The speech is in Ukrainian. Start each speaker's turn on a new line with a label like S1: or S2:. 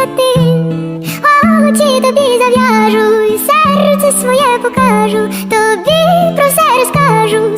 S1: лише ти, очі тобі зав'яжу, і серце своє покажу, тобі про все розкажу.